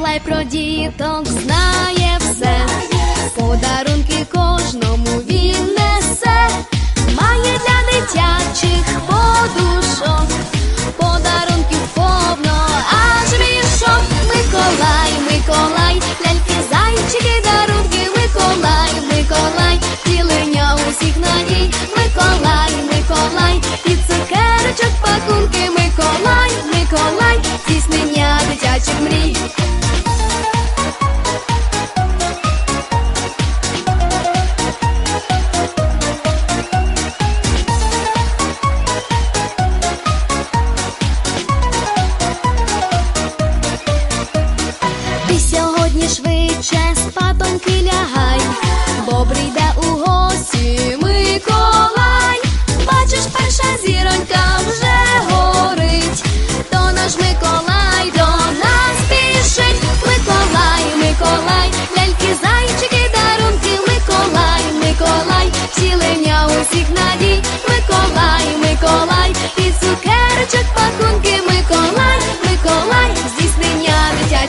Миколай про діток знає все, подарунки кожному він несе, має для дитячих.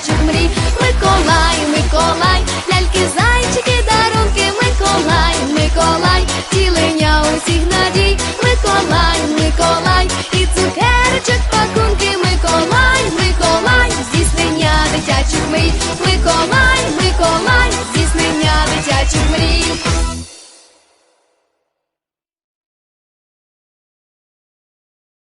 Chukmari